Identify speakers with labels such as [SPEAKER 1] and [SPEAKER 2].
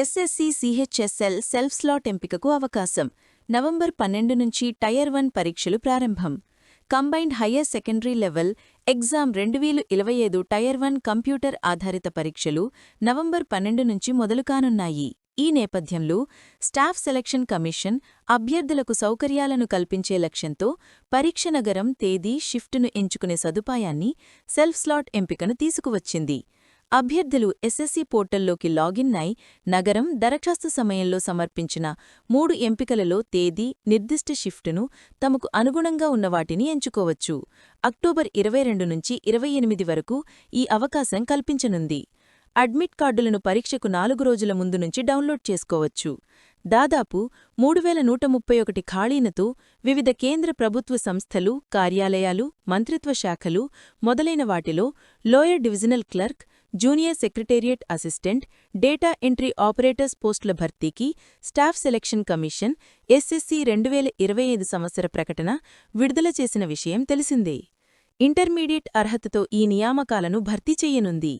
[SPEAKER 1] SSC CHSL self slot ఎంపికకు అవకాశం. November పన్నెండు నుంచి టైర్ వన్ పరీక్షలు ప్రారంభం. Combined higher secondary level exam రెండు వేలు ఇరవై ఐదు టైర్ వన్ కంప్యూటర్ ఆధారిత పరీక్షలు నవంబర్ పన్నెండు నుంచి మొదలుకానున్నాయి ఈ నేపథ్యంలో స్టాఫ్ సెలక్షన్ కమిషన్ అభ్యర్థులకు సౌకర్యాలను కల్పించే లక్ష్యంతో పరీక్ష నగరం తేదీ షిఫ్టును ఎంచుకునే సదుపాయాన్ని సెల్ఫ్ స్లాట్ ఎంపికను తీసుకువచ్చింది. అభ్యర్థులు ఎస్ఎస్సీ పోర్టల్లోకి లాగిన్ అయి నగరం దరఖాస్తు సమయంలో సమర్పించిన మూడు ఎంపికలలో తేదీ నిర్దిష్ట షిఫ్టును తమకు అనుగుణంగా ఉన్న వాటిని ఎంచుకోవచ్చు. అక్టోబర్ ఇరవై రెండు నుంచి ఇరవై ఎనిమిది వరకు ఈ అవకాశం కల్పించనుంది. అడ్మిట్ కార్డులను పరీక్షకు నాలుగు రోజుల ముందు నుంచి డౌన్లోడ్ చేసుకోవచ్చు. దాదాపు మూడు వేల నూట ముప్పై ఒకటి ఖాళీనతో వివిధ కేంద్ర ప్రభుత్వ సంస్థలు కార్యాలయాలు మంత్రిత్వ శాఖలు మొదలైన వాటిలో lower divisional clerk junior secretariat assistant data entry operators పోస్టుల భర్తీకి స్టాఫ్ సెలక్షన్ కమిషన్ ఎస్ఎస్సి రెండు వేల ఇరవై ఐదు సంవత్సర ప్రకటన విడుదల చేసిన విషయం తెలిసిందే. ఇంటర్మీడియట్ అర్హతతో ఈ నియామకాలను భర్తీ చేయనుంది.